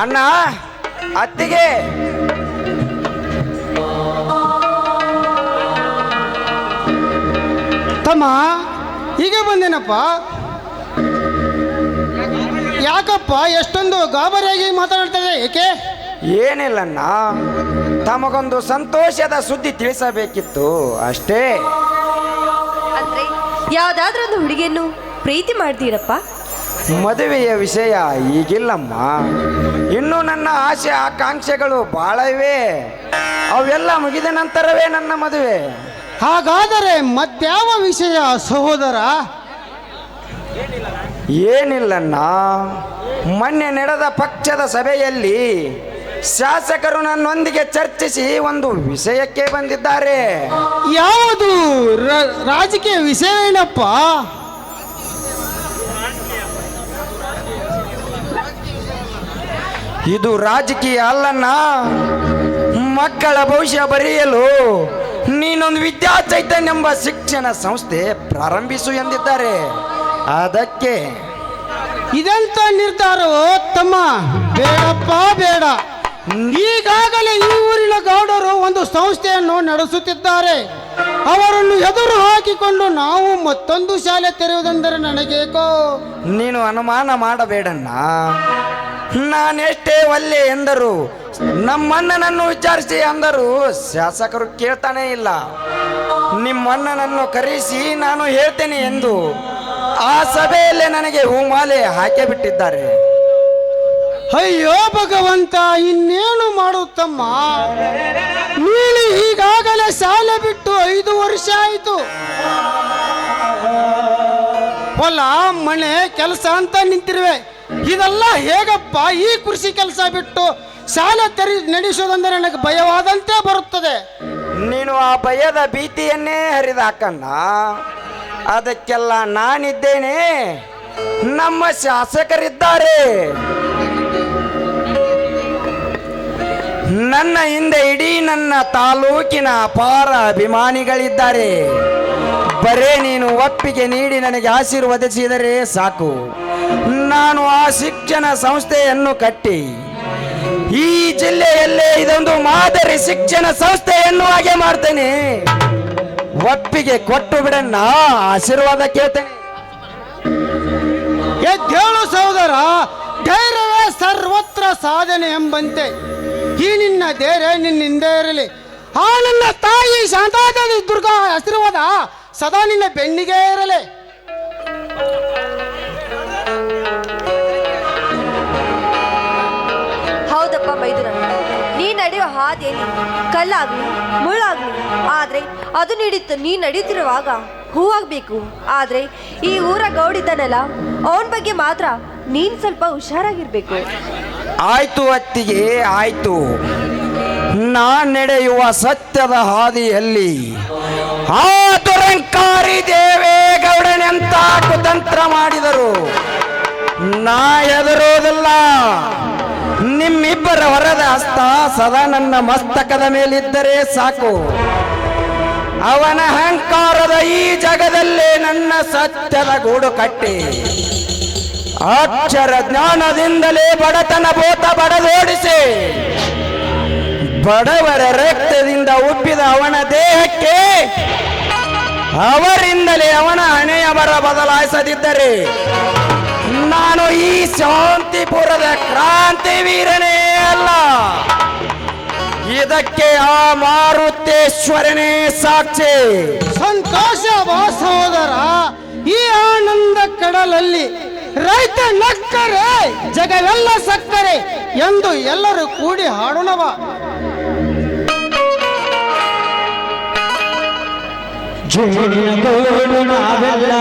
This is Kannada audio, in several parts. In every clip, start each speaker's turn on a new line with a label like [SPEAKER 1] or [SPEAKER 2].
[SPEAKER 1] ಅಣ್ಣ ಅತ್ತಿಗೆ.
[SPEAKER 2] ತಮ್ಮ ಹೀಗೆ ಬಂದೇನಪ್ಪ? ಯಾಕಪ್ಪ ಎಷ್ಟೊಂದು ಗಾಬರಿಯಾಗಿ ಮಾತನಾಡ್ತದೆ ಏಕೆ?
[SPEAKER 1] ಏನಿಲ್ಲಣ್ಣ ತಮಗೊಂದು ಸಂತೋಷದ ಸುದ್ದಿ ತಿಳಿಸಬೇಕಿತ್ತು ಅಷ್ಟೇ.
[SPEAKER 3] ಅಂದ್ರೆ ಯಾವ್ದಾದ್ರೂ ಒಂದು ಹುಡುಗಿಯನ್ನು ಪ್ರೀತಿ ಮಾಡ್ತೀರಪ್ಪ?
[SPEAKER 1] ಮದುವೆಯ ವಿಷಯ ಈಗಿಲ್ಲಮ್ಮ. ಇನ್ನು ನನ್ನ ಆಸೆ ಆಕಾಂಕ್ಷೆಗಳು ಬಹಳ ಇವೆ. ಅವೆಲ್ಲ ಮುಗಿದ ನಂತರವೇ ನನ್ನ ಮದುವೆ.
[SPEAKER 2] ಹಾಗಾದರೆ ಮತ್ಯಾವ ವಿಷಯ ಸಹೋದರ?
[SPEAKER 1] ಏನಿಲ್ಲಣ್ಣ. ಮೊನ್ನೆ ನಡೆದ ಪಕ್ಷದ ಸಭೆಯಲ್ಲಿ ಶಾಸಕರು ನನ್ನೊಂದಿಗೆ ಚರ್ಚಿಸಿ ಒಂದು ವಿಷಯಕ್ಕೆ ಬಂದಿದ್ದಾರೆ.
[SPEAKER 2] ಯಾವುದು ರಾಜಕೀಯ ವಿಷಯ ಏನಪ್ಪ?
[SPEAKER 1] ಇದು ರಾಜಕೀಯ ಅಲ್ಲಣ್ಣ. ಮಕ್ಕಳ ಭವಿಷ್ಯ ಬರೆಯಲು ನೀನೊಂದು ವಿದ್ಯಾ ಚೈತನ್ಯ ಎಂಬ ಶಿಕ್ಷಣ ಸಂಸ್ಥೆ ಪ್ರಾರಂಭಿಸು ಎಂದಿದ್ದಾರೆ. ಅದಕ್ಕೆ
[SPEAKER 2] ಇದೆಂತ ನಿರ್ಧಾರವೋ ತಮ್ಮ? ಬೇಡಪ್ಪ ಬೇಡ. ಈಗಾಗಲೇ ಈ ಊರಿನ ಗೌಡರು ಒಂದು ಸಂಸ್ಥೆಯನ್ನು ನಡೆಸುತ್ತಿದ್ದಾರೆ. ಅವರನ್ನು ಎದುರು ಹಾಕಿಕೊಂಡು ನಾವು ಮತ್ತೊಂದು ಶಾಲೆ ತೆರೆಯುವುದೆಂದರೆ ನನಗೇಕೋ?
[SPEAKER 1] ನೀನು ಅನುಮಾನ ಮಾಡಬೇಡಣ್ಣ. ನಾನೆಷ್ಟೇ ಒಲ್ಲೆ ಎಂದರು, ನಮ್ಮಣ್ಣನನ್ನು ವಿಚಾರಿಸಿ ಅಂದರು, ಶಾಸಕರು ಕೇಳ್ತಾನೆ ಇಲ್ಲ. ನಿಮ್ಮಣ್ಣನನ್ನು ಕರೆಸಿ ನಾನು ಹೇಳ್ತೇನೆ ಎಂದು ಆ ಸಭೆಯಲ್ಲೇ ನನಗೆ ಹೂಮಾಲೆ ಹಾಕಿ ಬಿಟ್ಟಿದ್ದಾರೆ
[SPEAKER 2] ಅಯ್ಯೋ ಭಗವಂತ, ಇನ್ನೇನು ಮಾಡುತ್ತಮ್ಮ? ನೀನು ಈಗಾಗಲೇ ಸಾಲ ಬಿಟ್ಟು ಐದು ವರ್ಷ ಆಯಿತು. ಹೊಲ ಮನೆ ಕೆಲಸ ಅಂತ ನಿಂತಿರುವೆ. ಇದೆಲ್ಲ ಹೇಗಪ್ಪ? ಈ ಕೃಷಿ ಕೆಲಸ ಬಿಟ್ಟು ಸಾಲ ತೆರಿ ನಡೆಸೋದಂದ್ರೆ ನನಗೆ ಭಯವಾದಂತೆ ಬರುತ್ತದೆ.
[SPEAKER 1] ನೀನು ಆ ಭಯದ ಭೀತಿಯನ್ನೇ ಹರಿದಾಕಣ್ಣ ಅದಕ್ಕೆಲ್ಲ ನಾನಿದ್ದೇನೆ. ನಮ್ಮ ಶಾಸಕರಿದ್ದಾರೆ. ನನ್ನ ಹಿಂದೆ ಇಡೀ ನನ್ನ ತಾಲೂಕಿನ ಅಪಾರ ಅಭಿಮಾನಿಗಳಿದ್ದಾರೆ. ಬರೇ ನೀನು ಒಪ್ಪಿಗೆ ನೀಡಿ ನನಗೆ ಆಶೀರ್ವದಿಸಿದರೆ ಸಾಕು. ನಾನು ಆ ಶಿಕ್ಷಣ ಸಂಸ್ಥೆಯನ್ನು ಕಟ್ಟಿ, ಈ ಜಿಲ್ಲೆಯಲ್ಲೇ ಇದೊಂದು ಮಾದರಿ ಶಿಕ್ಷಣ ಸಂಸ್ಥೆಯನ್ನು ಹಾಗೆ ಮಾಡ್ತೇನೆ. ಒಪ್ಪಿಗೆ ಕೊಟ್ಟು ಬಿಡಣ್ಣ ಆಶೀರ್ವಾದ ಕೇಳ್ತೇನೆ.
[SPEAKER 2] ಎದ್ದೇಳು ಸಹೋದರ, ಧೈರ್ಯವೇ ಸರ್ವತ್ರ ಸಾಧನೆ ಎಂಬಂತೆ. ಈ ನಿನ್ನ ಧೈರ್ಯ ನಿನ್ನಿಂದ ಇರಲಿ. ಆ ನನ್ನ ತಾಯಿ ಶಾಂತಾದೇವಿ ದುರ್ಗಾ ಆಶೀರ್ವಾದ ಸದಾ ನಿನ್ನ ಬೆನ್ನಿಗೆ ಇರಲಿ.
[SPEAKER 3] ನೀ ನಡೆಯೋ ಹಾದಿಯಲ್ಲಿ ಕಲ್ಲಾಗ್ಲಿ, ಮುಳ್ಳಾಗ್ಲಿ, ಆದ್ರೆ ಅದು ನೀಡಿತ್ತು ನೀ ನಡೀತಿರುವಾಗ ಹೂವಾಗ್ಬೇಕು. ಆದ್ರೆ ಈ ಊರ ಗೌಡಿದ್ದಾನಲ್ಲ ಅವನ ಬಗ್ಗೆ ಮಾತ್ರ ನೀನ್ ಸ್ವಲ್ಪ ಹುಷಾರಾಗಿರ್ಬೇಕು.
[SPEAKER 1] ಆಯ್ತು ಅತ್ತಿಗೆ, ಆಯ್ತು. ನಾ ನಡೆಯುವ ಸತ್ಯದ ಹಾದಿಯಲ್ಲಿ ಆ ದುರಂಕಾರಿ ದೇವೇಗೌಡನೆಂತ ಕುತಂತ್ರ ಮಾಡಿದರು. ನಾ ಎದುರೋದಿಲ್ಲ ನಿಮ್ಮಿಬ್ಬರ ಹೊರದ ಹಸ್ತ ಸದಾ ನನ್ನ ಮಸ್ತಕದ ಮೇಲಿದ್ದರೆ ಸಾಕು. ಅವನ ಅಹಂಕಾರದ ಈ ಜಗದಲ್ಲೇ ನನ್ನ ಸತ್ಯದ ಗೂಡು ಕಟ್ಟಿ. ಅಕ್ಷರ ಜ್ಞಾನದಿಂದಲೇ ಬಡತನ ಭೂತ ಬಡದೋಡಿಸಿ. ಬಡವರ ರಕ್ತದಿಂದ ಉಬ್ಬಿದ ಅವನ ದೇಹಕ್ಕೆ ಅವರಿಂದಲೇ ಅವನ ಹಣೆಯವರ ಬದಲಾಯಿಸದಿದ್ದರೆ ನಾನು ಈ ಶಾಂತಿಪುರದ ಕ್ರಾಂತಿ ವೀರನೇ ಅಲ್ಲ. ಇದಕ್ಕೆ ಆ ಮಾರುತೇಶ್ವರನೇ ಸಾಕ್ಷಿ.
[SPEAKER 2] ಸಂತೋಷ ಸಹೋದರ ಈ ಆನಂದ ಕಡಲಲ್ಲಿ ರೈತ ನಕ್ಕರೆ ಜಗವೆಲ್ಲ ಸಕ್ಕರೆ ಎಂದು ಎಲ್ಲರೂ ಕೂಡಿ ಹಾಡೋಣವ.
[SPEAKER 4] ಜೇನುಗೂಡು ನಾವೆಲ್ಲ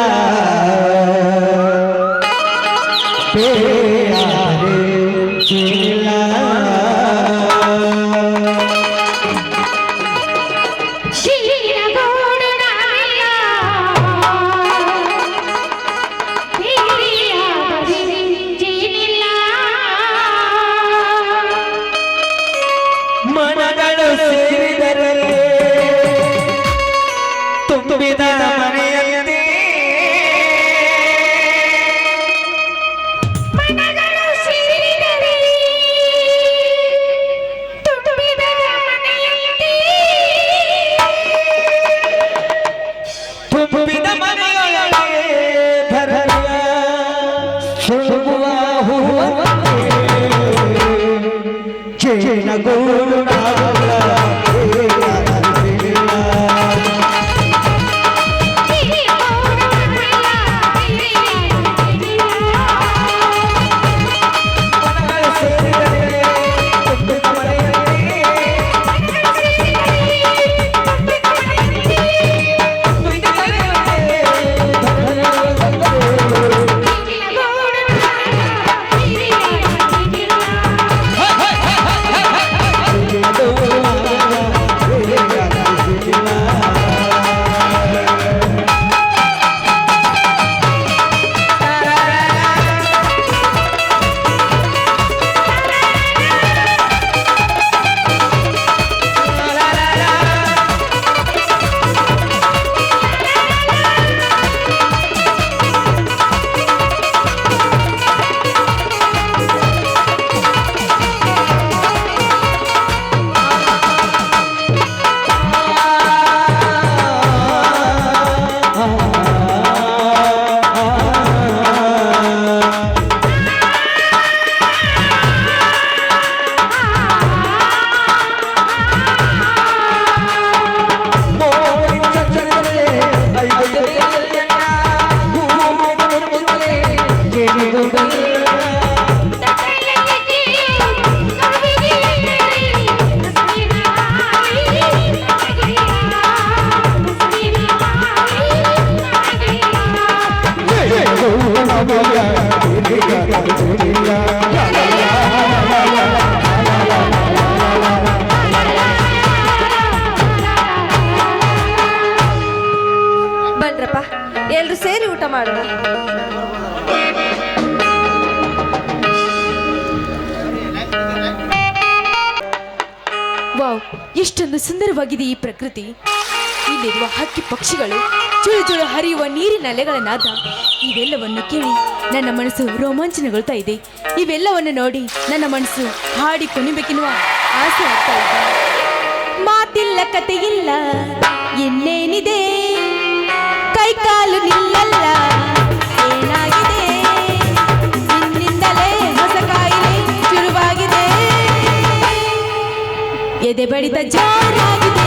[SPEAKER 5] ಪ್ರಕೃತಿ. ಇಲ್ಲಿರುವ ಹಕ್ಕಿ ಪಕ್ಷಿಗಳು ಚುಳು ಚುಳು ಹರಿಯುವ ನೀರಿನ ಅಲೆಗಳನ್ನಾದ ನಾದ ಇವೆಲ್ಲವನ್ನು ಕೇಳಿ ನನ್ನ ಮನಸ್ಸು ರೋಮಾಂಚನಗೊಳ್ತಾ ಇದೆ. ಇವೆಲ್ಲವನ್ನು ನೋಡಿ ನನ್ನ ಮನಸ್ಸು ಹಾಡಿ ಕುಣಿಬೇಕೆನ್ನುವ ಆಸೆ ಆಗ್ತಾ ಇದೆ. ಮಾತಿಲ್ಲ ಕತೆಯಿಲ್ಲ, ಇನ್ನೇನಿದೆ? ಕೈಕಾಲು ನಿಲ್ಲಲ್ಲ ಎದೆ ಬಡಿತ ಜೋರಾಗಿದೆ.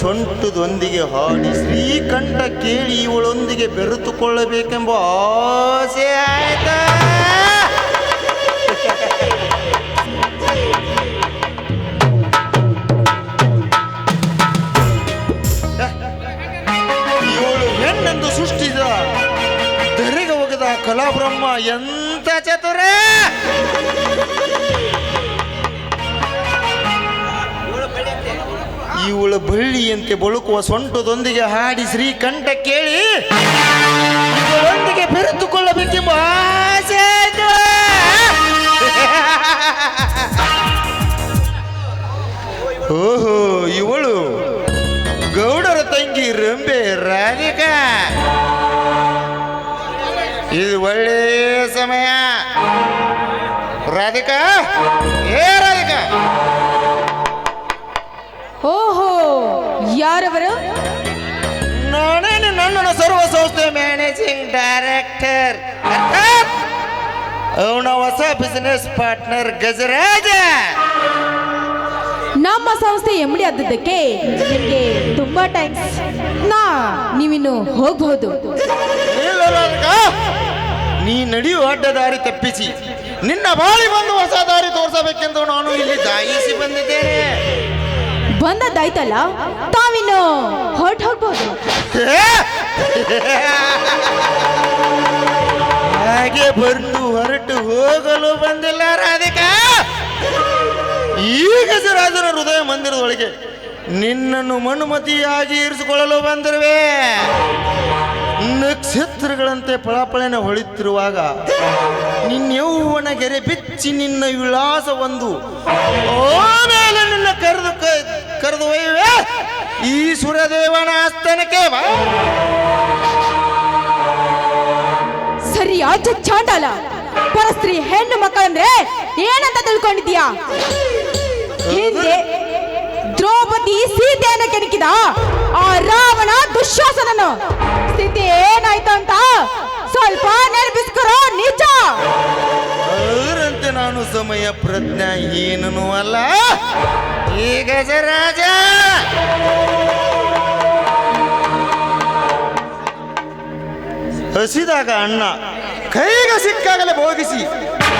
[SPEAKER 6] ಸೊಂಟದೊಂದಿಗೆ ಹಾಡಿ ಶ್ರೀಕಂಠ ಕೇಳಿ ಇವಳೊಂದಿಗೆ ಬೆರೆತುಕೊಳ್ಳಬೇಕೆಂಬ ಆಸೆ ಆಯ್ತ? ಇವಳು ಹೆಣ್ಣೆಂದು ಸೃಷ್ಟಿಸಿದ ಧರೆಗೆ ಹೋಗದ ಕಲಾಬ್ರಹ್ಮ ಎಂತ ಚತುರೇ? ಇವಳ ಬಳ್ಳಿಯಂತೆ ಬಳುಕುವ ಸೊಂಟದೊಂದಿಗೆ ಹಾಡಿ ಶ್ರೀಕಂಠ ಕೇಳಿ ಇವಳೊಂದಿಗೆ ಬೆರೆತುಕೊಳ್ಳಬೇಕೆಂಬ ಆಸೆ. ಓಹೋ, ಇವಳು ಗೌಡರ ತಂಗಿ ರಂಬೆ ರಾಧಿಕಾ. ಇದು ಒಳ್ಳೆಯ ಸಮಯ. ರಾಧಿಕಾ, ಏ
[SPEAKER 5] ಯಾರವರು?
[SPEAKER 6] ನಾನೇ ನನ್ನ ಸರ್ವ ಸಂಸ್ಥೆ ಮ್ಯಾನೇಜಿಂಗ್ ಡೈರೆಕ್ಟರ್ ಅವನ ಹೊಸ ಬಿಸ್ನೆಸ್ ಪಾರ್ಟ್ನರ್ ಗಜರಾಜ.
[SPEAKER 5] ನಮ್ಮ ಸಂಸ್ಥೆ ಎಂಬಡಿ ಆದದ್ದಕ್ಕೆ ನಿಮಗೆ ತುಂಬಾ ಥ್ಯಾಂಕ್ಸ್ ನಾ ನೀವಿನ್ನು ಹೋಗಬಹುದು.
[SPEAKER 6] ನೀ ನಡೆಯುವ ಅಡ್ಡ ದಾರಿ ತಪ್ಪಿಸಿ. ನಿನ್ನ ಬಾಳಿ ಬಂದು ಹೊಸ ದಾರಿ ತೋರಿಸಬೇಕೆಂದು ನಾನು ಇಲ್ಲಿ ದಾಯಿಸಿ ಬಂದಿದ್ದೇನೆ.
[SPEAKER 5] ಬಂದದ್ದಾಯ್ತಲ್ಲ ತಾವಿನ್ನು ಹೊರಟು ಹೋಗ್ಬೋದು
[SPEAKER 6] ಹಾಗೆ ಬಂದು ಹೊರಟು ಹೋಗಲು ಬಂದಿಲ್ಲ ರಾಧಿಕಾ. ಈಗ ರಾಜನ ಹೃದಯ ಮಂದಿರದೊಳಗೆ ನಿನ್ನನ್ನು ಮನುಮತಿಯಾಗಿ ಇರಿಸಿಕೊಳ್ಳಲು ಬಂದಿರುವೆ. ನಕ್ಷತ್ರಗಳಂತೆ ಫಳಫಳನೆ ಹೊಳಿತಿರುವಾಗ ನಿನ್ನೆವ್ವನ ಗೆರೆ ಬಿಚ್ಚಿ ನಿನ್ನ ವಿಳಾಸ ಒಂದು ಆಮೇಲೆ ನಿನ್ನ ಕರೆದು ಕರೆದು ಒಯ್ಯುವೆ. ಈ ಸುರದೇವನ ಆಸ್ಥಾನಕ್ಕೆ ಬಾ
[SPEAKER 5] ಸರಿಯಾದ ಚಾಂಡಾಲ. ಪರಸ್ತ್ರೀ ಹೆಣ್ಣು ಮಕ್ಕಳಂದ್ರೆ ಏನಂತ ತಿಳ್ಕೊಂಡಿದ್ಯಾ ಹಿಂದೆ ದ್ರೌಪದಿ ಸೀತೆಯನ್ನ ಕೆಣಕಿದ ಆ ರಾವಣ ದುಶ್ಯಾಸನನು ಸ್ಥಿತಿ ಏನಾಯ್ತು ಅಂತ ಸ್ವಲ್ಪ ನೆನಪಿಸ್ಕರೋ ನಿಜ.
[SPEAKER 6] ಅದರಂತೆ ನಾನು ಸಮಯ ಪ್ರಜ್ಞಾ ಏನೂ ಅಲ್ಲ. ಈ ಗಜರಾಜ! ಹಸಿದಾಗ ಅಣ್ಣ, ಕೈಗೆ ಸಿಕ್ಕಾಗಲೇ ಭೋಗಿಸಿ,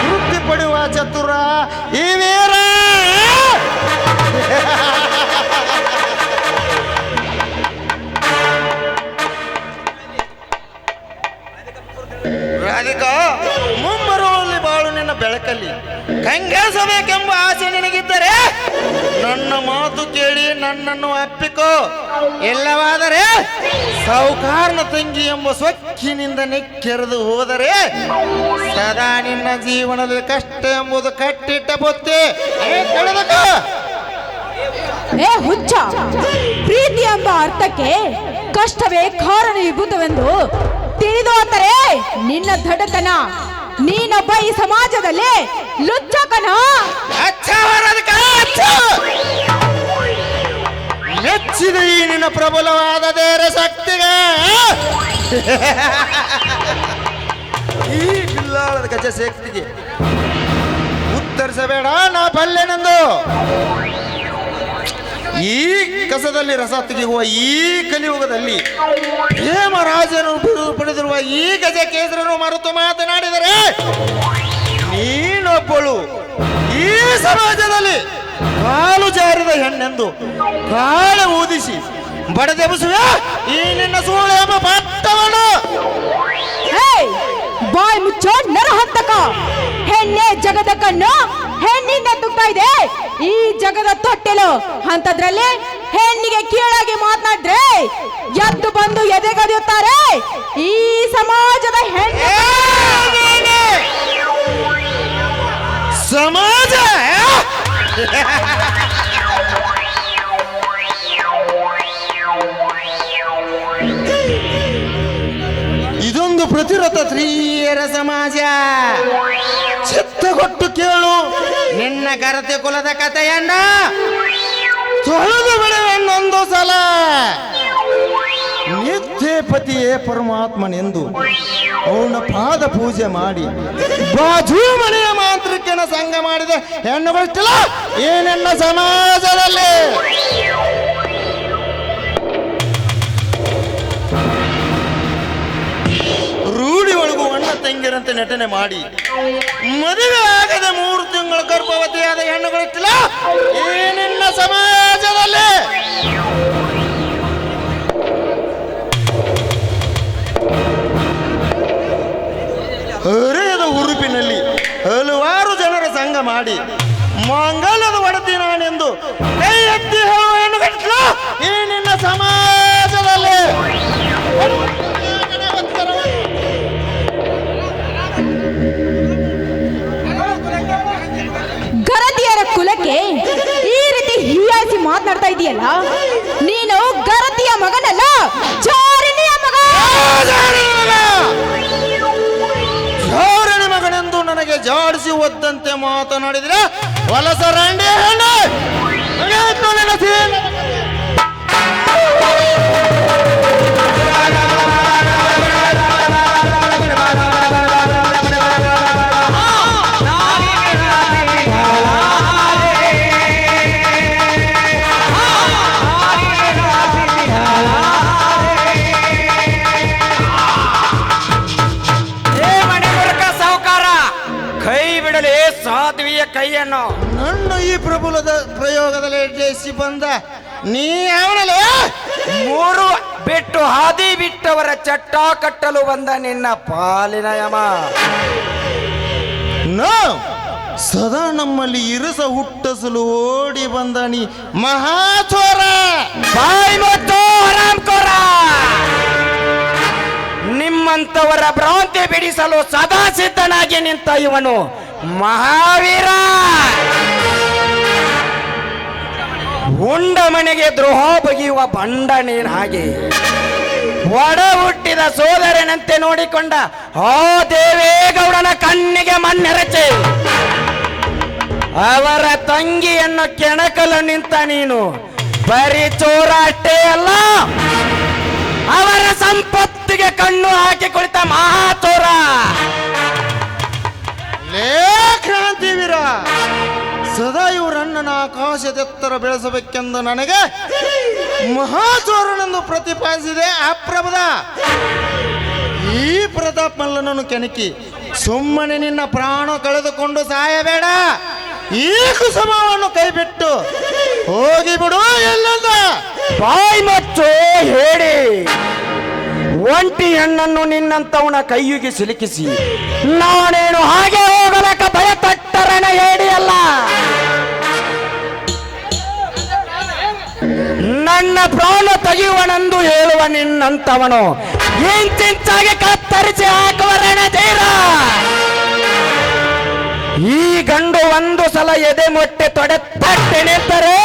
[SPEAKER 6] ತೃಪ್ತಿ ಪಡೆಯುವ ಚತುರ ಈ ವೀರ! ರಾಧಿಕಾ ಮುಂಬರುವಲ್ಲಿ ಬಾಳು ನಿನ್ನ ಬೆಳಕಲ್ಲಿ. ಕಂಗೆಸಬೇಕೆಂಬ ಆಸೆ ನಿನಗಿದ್ದರೆ ನನ್ನ ಮಾತು ಕೇಳಿ ನನ್ನನ್ನು ಅಪ್ಪಿಕೋ ಎಲ್ಲವಾದರೆ ಸಾಹುಕಾರನ ತಂಗಿ ಎಂಬ ಸೊಕ್ಕಿನಿಂದ ನೆಕ್ಕೆರೆದು ಹೋದರೆ ಸದಾ ನಿನ್ನ ಜೀವನದಲ್ಲಿ ಕಷ್ಟ ಎಂಬುದು ಕಟ್ಟಿಟ್ಟ ಬುತ್ತಿ. ಏ
[SPEAKER 5] ಹುಚ್ಚ. ಪ್ರೀತಿ ಎಂಬ ಅರ್ಥಕ್ಕೆ ಕಷ್ಟವೇ ಕಾರಣ ವಿಭೂತವೆಂದು ತಿಳಿದು ನಿನ್ನ ದಡತನ ನೀನೊಬ್ಬ ಈ ಸಮಾಜದಲ್ಲಿ ಲುಚ್ಚಕನ.
[SPEAKER 6] ಮೆಚ್ಚಿದ ಈ ನಿನ್ನ ಪ್ರಬಲವಾದ ದೇರ ಶಕ್ತಿಗೆ. ಈ ಬಿಲ್ಲಾಳದ ಗಜ ಶಕ್ತಿಗೆ ಉತ್ತರಿಸಬೇಡ ನಾ ಬಲ್ಲೆನೆಂದು ಈ ಕಸದಲ್ಲಿ ರಸ ತೆಗೆಯುವ ಈ ಕಲಿಯುಗದಲ್ಲಿ ಹೇಮರಾಜನು ಪಡೆದಿರುವ ಈ ಗಜ ಕೇಂದ್ರನು ಮರೆತು ಮಾತನಾಡಿದರೆ, ನೀನೊಬ್ಬಳು ಈ ಸಮಾಜದಲ್ಲಿ ಕಾಲು ಜಾರಿದ ಹೆಣ್ಣೆಂದು ಕಾಲು ಊದಿಸಿ ಬಡದೆಬಸುವೆ, ಈ ನಿನ್ನ ಸೂಳೆ ಎಂಬ ಪಟ್ಟವನು.
[SPEAKER 5] ಹೇ ಬಾಯ್ ಮುಚ್ಚೋ ನರಹಂತಕ. ಹೆಣ್ಣೆ ಜಗದ ಕಣ್ಣು, ಹೆಣ್ಣಿಂದ ತುಗ್ತಾ ಇದೆ ಈ ಜಗದ ತೊಟ್ಟೆಲು ಅಂತದ್ರಲ್ಲಿ ಹೆಣ್ಣಿಗೆ ಕೀಳಾಗಿ ಮಾತನಾಡ್ರೆ ಎದ್ದು ಬಂದು ಎದೆಗದಿಯುತ್ತಾರೆ ಈ ಸಮಾಜದ ಹೆಣ್ಣು?
[SPEAKER 6] ಸಮಾಜ ಇದೊಂದು ಪ್ರತಿರಥ ಸ್ತ್ರೀಯರ ಸಮಾಜ. ಚಿತ್ತಗೊಟ್ಟು ಕೇಳು. ನಿನ್ನ ಗರತೆ ಕುಲದ ಕಥೆಯನ್ನ ತೊಳೆದು ಬಿಡುವೆನ್ನೊಂದು ಸಲ. ನಿತ್ಯ ಪತಿಯೇ ಪರಮಾತ್ಮನೆಂದು ಅವನ ಪಾದ ಪೂಜೆ ಮಾಡಿ ಬಾಜು ಮನೆಯ ಮಾಂತ್ರಿಕನ ಸಂಘ ಮಾಡಿದ. ಹೆಣ್ಣು ಬಷ್ಟಿಲ್ಲ ಈ ನನ್ನ ಸಮಾಜದಲ್ಲಿ? ತಂಗಿರಂತೆ ನಟನೆ ಮಾಡಿ. ಮದುವೆ ಆಗದ ಮೂರು ತಿಂಗಳು ಗರ್ಭವತಿಯಾದ ಹೆಣ್ಣುಗಳಿಟ್ಟಿಲ್ಲ? ಈ ನಿನ್ನ ಸಮಾಜದಲ್ಲಿ. ಹೃದಯದ ಮಾಡಿ, ಮಂಗಲದ ಒಡತಿ ನಾನೆಂದು ಕೈ ಎತ್ತಿ ಹೇಳುವ ಹೆಣ್ಣುಗಳಿಟ್ಟಿಲ್ಲ? ಈ ನಿನ್ನ ಸಮಾಜದಲ್ಲಿ.
[SPEAKER 5] ಕುಲಕ್ಕೆ ಈ ರೀತಿ ಹೀಯಾಸಿ ಮಾತನಾಡ್ತಾ ಇದೆಯಲ್ಲ ನೀನು ಗರತಿಯ ಮಗನಲ್ಲ ಜಾರಿಣಿಯ ಮಗ
[SPEAKER 6] ಜೋರಣಿ ಮಗನೆಂದು ನನಗೆ ಜಾಡಿಸಿ ಒದ್ದಂತೆ ಮಾತನಾಡಿದ್ರೆ ವಲಸ ರಾಂಡಿ ಹೆಣ್ಣು
[SPEAKER 1] ಕೈಯನ್ನು
[SPEAKER 6] ನನ್ನ ಈ ಪ್ರಬುಲದ ಪ್ರಯೋಗದಲ್ಲಿ ಜಯಿಸಿ ಬಂದ ನೀ ಅವನಲ್ಲ.
[SPEAKER 1] ಮೂರು ಬಿಟ್ಟು ಹಾದಿ ಬಿಟ್ಟವರ ಚಟ್ಟ ಕಟ್ಟಲು ಬಂದ ನಿನ್ನ ಪಾಲಿನ ಯಮ.
[SPEAKER 6] ನೋ! ಸದಾ ನಮ್ಮಲ್ಲಿ ಇರಸ ಹುಟ್ಟಸಲು ಓಡಿ ಬಂದ ನೀ ಮಹಾಚೋರ
[SPEAKER 1] ಬಾಯಿ ಮತ್ತು ಹರಾಮ್ಕೋರ ನಿಮ್ಮಂತವರ ಭ್ರಾಂತಿ ಬಿಡಿಸಲು ಸದಾ ಸಿದ್ಧನಾಗಿ ನಿಂತ ಇವನು ಮಹಾವೀರ. ಉಂಡ ಮನೆಗೆ ದ್ರೋಹ ಬಗೆಯುವ ಬಂಡ ನೀನ್ ಹಾಗೆ? ಒಡ ಹುಟ್ಟಿದ ಸೋದರನಂತೆ ನೋಡಿಕೊಂಡ, ಆ ದೇವೇಗೌಡನ ಕಣ್ಣಿಗೆ ಮಣ್ಣೆರಚೆ. ಅವರ ತಂಗಿಯನ್ನು ಕೆಣಕಲು ನಿಂತ ನೀನು. ಬರೀ ಚೋರ ಅಷ್ಟೇ ಅಲ್ಲ, ಅವರ ಸಂಪತ್ತಿಗೆ ಕಣ್ಣು ಹಾಕಿ ಕುಳಿತ ಮಹಾಚೋರ.
[SPEAKER 6] ಲೇ ಕ್ರಾಂತಿವೀರ, ಸದಾ ಇವರಣ್ಣನ ಆಕಾಶದೆತ್ತರ ಬೆಳೆಸಬೇಕೆಂದು ನನಗೆ ಮಹಾಚೋರನೆಂದು ಪ್ರತಿಪಾದಿಸಿದೆ ಅಪ್ರಭದ ಈ ಪ್ರತಾಪ್ ಮಲ್ಲನನ್ನು ಕೆಣಕಿ ಸುಮ್ಮನೆ ನಿನ್ನ ಪ್ರಾಣ ಕಳೆದುಕೊಂಡು ಸಾಯಬೇಡ. ಈ ಕುಸುಮವನ್ನು ಕೈಬಿಟ್ಟು ಹೋಗಿಬಿಡು ಎಲ್ಲಂದ?
[SPEAKER 1] ಬಾಯಿ ಮತ್ತು ಹೇಳಿ. ಒಂಟಿ ಹೆಣ್ಣನ್ನು ನಿನ್ನಂತವನ ಕೈಯಿಗೆ ಸಿಲುಕಿಸಿ. ನಾನೇನು ಹಾಗೆ ಹೋಗಲಕ್ಕ ಭಯ ತಟ್ಟರನ ಹೇಳಿ ಅಲ್ಲ. ನನ್ನ ಪ್ರಾಣ ತೆಗೆಯುವನೆಂದು ಹೇಳುವ ನಿನ್ನಂತವನು. ಇಂತಿಂತಾಗಿ ಕತ್ತರಿಸಿ ಹಾಕುವ ರಣಧೀರ ಈ ಗಂಡು ಒಂದು ಸಲ ಎದೆ ಮೊಟ್ಟೆ ತೊಡೆ ತಟ್ಟೆ ನಿಂತರೆ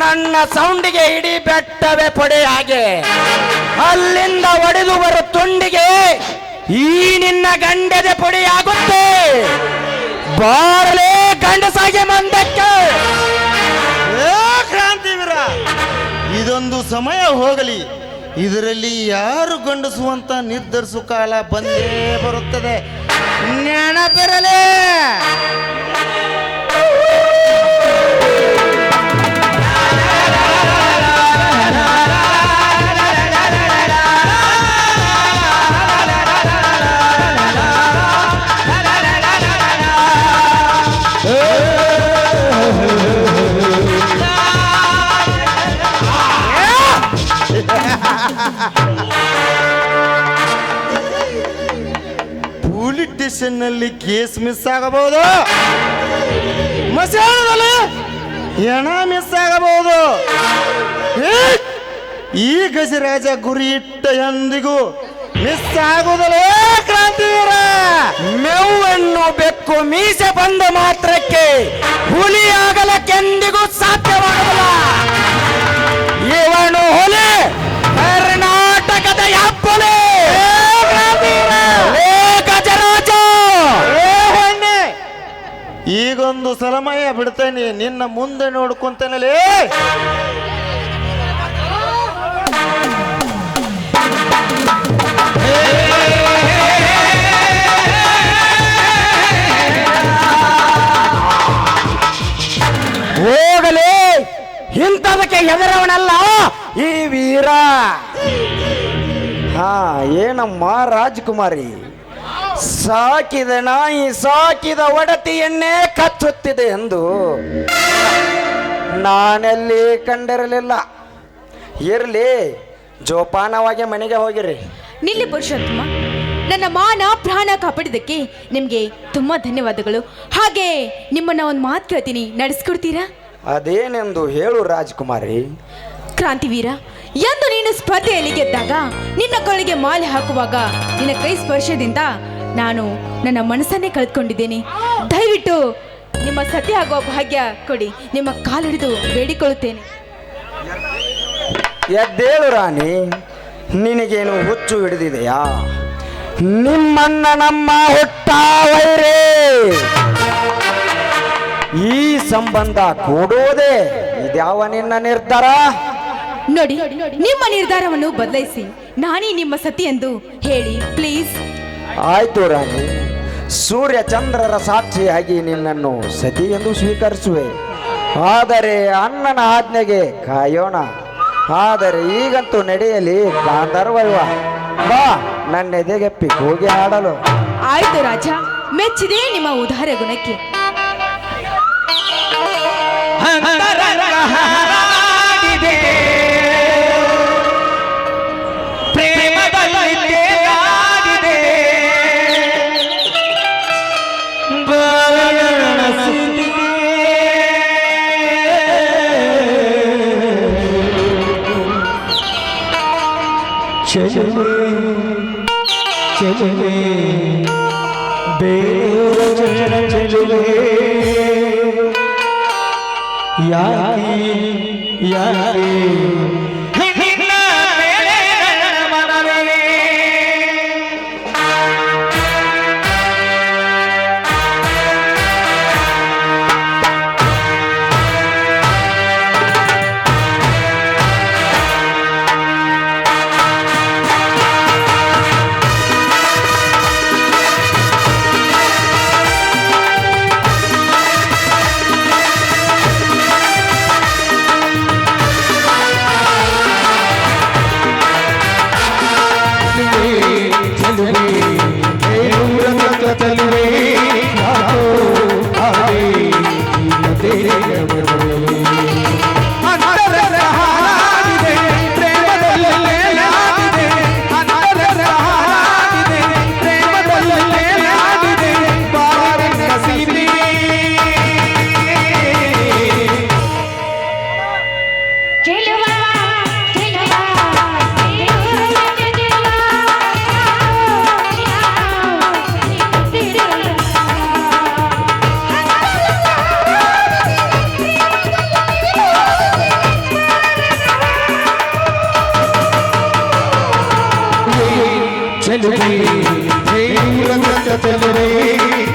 [SPEAKER 1] ನನ್ನ ಸೌಂಡಿಗೆ ಇಡೀ ಬೆಟ್ಟವೇ ಪೊಡೆ ಹಾಗೆ. ಅಲ್ಲಿಂದ ಒಡೆದು ಬರೋ ತುಂಡಿಗೆ ಈ ನಿನ್ನ ಗಂಡದೆ ಪುಡಿಯಾಗುತ್ತೆ. ಬಾರಲೇ ಗಂಡಸಾಗಿ ಮಂದಕ್ಕೆ.
[SPEAKER 6] ಇದೊಂದು ಸಮಯ ಹೋಗಲಿ. ಇದರಲ್ಲಿ ಯಾರು ಗಂಡಸುವಂತ ನಿರ್ಧರಿಸು ಕಾಲ ಬಂದೇ ಬರುತ್ತದೆ. ಜ್ಞಾನ ಪೊಲೀಸ್ ನಲ್ಲಿ ಕೇಸ್ ಮಿಸ್ ಆಗಬಹುದು. ಮಸಾಣದಲ್ಲಿ ಹೆಣ ಮಿಸ್ ಆಗಬಹುದು! ಈ ಗಜರಾಜ ಗುರಿ ಇಟ್ಟ ಎಂದಿಗೂ ಮಿಸ್ ಆಗುವುದಲ್ಲ ಕ್ರಾಂತಿವೀರ!
[SPEAKER 1] ಮೆವನ್ನು ಬೆಕ್ಕು ಮೀಸೆ ಬಂದ ಮಾತ್ರಕ್ಕೆ ಹುಲಿಯಾಗಲಕ್ಕೆಂದಿಗೂ ಸಾಧ್ಯವಾಗಲ್ಲ. ಇವನು ಹುಲಿ!
[SPEAKER 6] ಈಗೊಂದು ಸಲಮಯ ಬಿಡ್ತೇನೆ ನಿನ್ನ ಮುಂದೆ ನೋಡ್ಕೊಂತೇನಲೇ?
[SPEAKER 1] ಹೋಗಲಿ ಇಂಥದಕ್ಕೆ ಹೆದರವನಲ್ಲ ಈ ವೀರ. ಹಾ ಏನಮ್ಮ ರಾಜಕುಮಾರಿ? ಸಾಕಿದ ನಾಯಿ ಸಾಕಿದ ಒಡತಿಯನ್ನೇ ಕಚ್ಚುತ್ತಿದೆ ಎಂದು ನಾನೆಲ್ಲಿ ಕಂಡಿರಲಿಲ್ಲ. ಇರಲಿ ಜೋಪಾನವಾಗಿ ಮನೆಗೆ ಹೋಗಿರಿ.
[SPEAKER 5] ನಿಲ್ಲಿ ಪುರುಷೋತ್ತಮ ನನ್ನ ಮಾನ ಪ್ರಾಣ ಕಾಪಾಡಿದ್ದಕ್ಕೆ ನಿಮಗೆ ತುಂಬ ಧನ್ಯವಾದಗಳು. ಹಾಗೆ ನಿಮ್ಮನ್ನ ಒಂದು ಮಾತು ಕೇಳ್ತೀನಿ ನಡೆಸ್ಕೊಡ್ತೀರಾ?
[SPEAKER 1] ಅದೇನೆಂದು ಹೇಳು ರಾಜ್ಕುಮಾರಿ.
[SPEAKER 5] ಕ್ರಾಂತಿವೀರ ಎಂದು ನೀನು ಸ್ಪರ್ಧೆಯಲ್ಲಿ ಗೆದ್ದಾಗ ನಿನ್ನ ಕೊಳಗೆ ಮಾಲೆ ಹಾಕುವಾಗ ನಿನ್ನ ಕೈ ಸ್ಪರ್ಶದಿಂದ ನಾನು ನನ್ನ ಮನಸ್ಸನ್ನೇ ಕಳೆದುಕೊಂಡಿದ್ದೇನೆ. ದಯವಿಟ್ಟು ನಿಮ್ಮ ಸತಿ ಆಗುವ ಭಾಗ್ಯ ಕೊಡಿ. ನಿಮ್ಮ ಕಾಲಿಡಿದು ಬೇಡಿಕೊಳ್ಳುತ್ತೇನೆ.
[SPEAKER 1] ಎದ್ದೇಳು ರಾಣಿ ನಿನಗೇನು ಹುಚ್ಚು ಹಿಡಿದಿದೆಯಾ? ನಿಮ್ಮನ್ನ ನಮ್ಮ ಹುಟ್ಟ ವೈರೇ ಈ ಸಂಬಂಧ ಕೂಡುವುದೇ ಇದ್ಯಾವ ನಿನ್ನ ನಿರ್ಧಾರ?
[SPEAKER 5] ನೋಡಿ ನಿಮ್ಮ ನಿರ್ಧಾರವನ್ನು ಬದಲಾಯಿಸಿ. ನಾನೇ ನಿಮ್ಮ ಸತಿ ಎಂದು ಹೇಳಿ ಪ್ಲೀಸ್.
[SPEAKER 1] ಆಯ್ತು ರಾಣಿ, ಸೂರ್ಯ ಚಂದ್ರರ ಸಾಕ್ಷಿಯಾಗಿ ನಿನ್ನನ್ನು ಸತಿ ಎಂದು ಸ್ವೀಕರಿಸುವೆ. ಆದರೆ ಅಣ್ಣನ ಆಜ್ಞೆಗೆ ಕಾಯೋಣ. ಆದರೆ ಈಗಂತೂ ನಡೆಯಲಿ ಗಾಂಧರ್ವ ಬಾ ನನ್ನ ಎದೆಗೆಪ್ಪಿ ಹೋಗಿ ಆಡಲು
[SPEAKER 5] ಆಯ್ತು ರಾಜ, ಮೆಚ್ಚಿದೆ ನಿಮ್ಮ ಉದಾಹರಣೆ ಗುಣಕ್ಕೆ.
[SPEAKER 4] ಚಲುವೆ ಚಲುವೆ ಬೇರ ಜನ ಚಲುವೆ ಯಾಕೆ चल रे हे रंग चल रे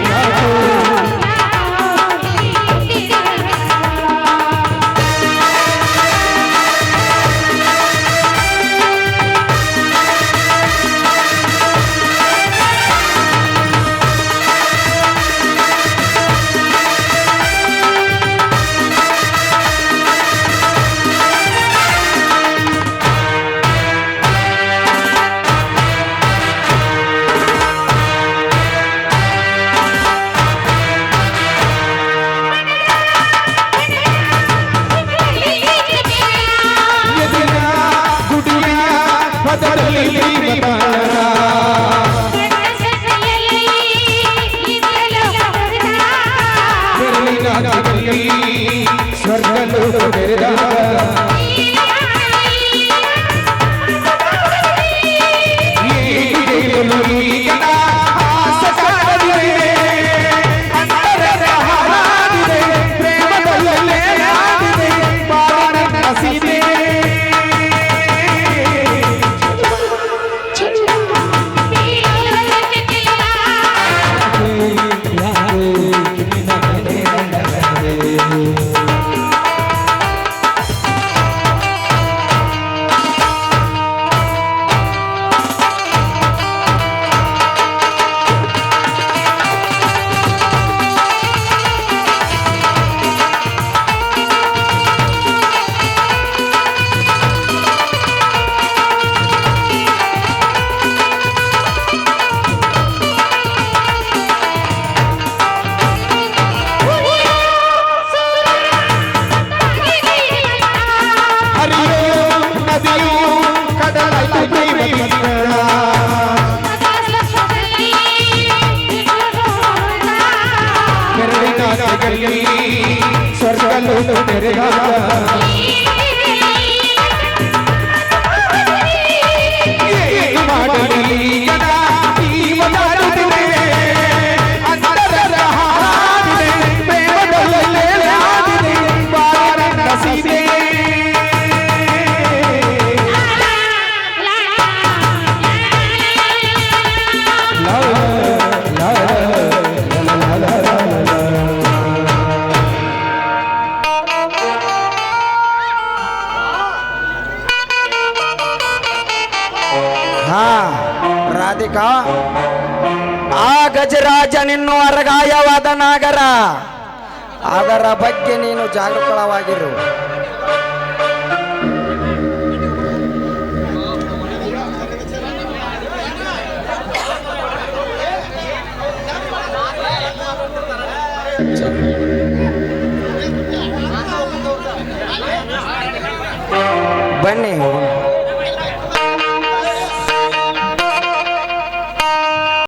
[SPEAKER 4] ಅದರ ಬಗ್ಗೆ ನೀನು ಜಾಗೃತವಾಗಿರು ಬನ್ನಿ.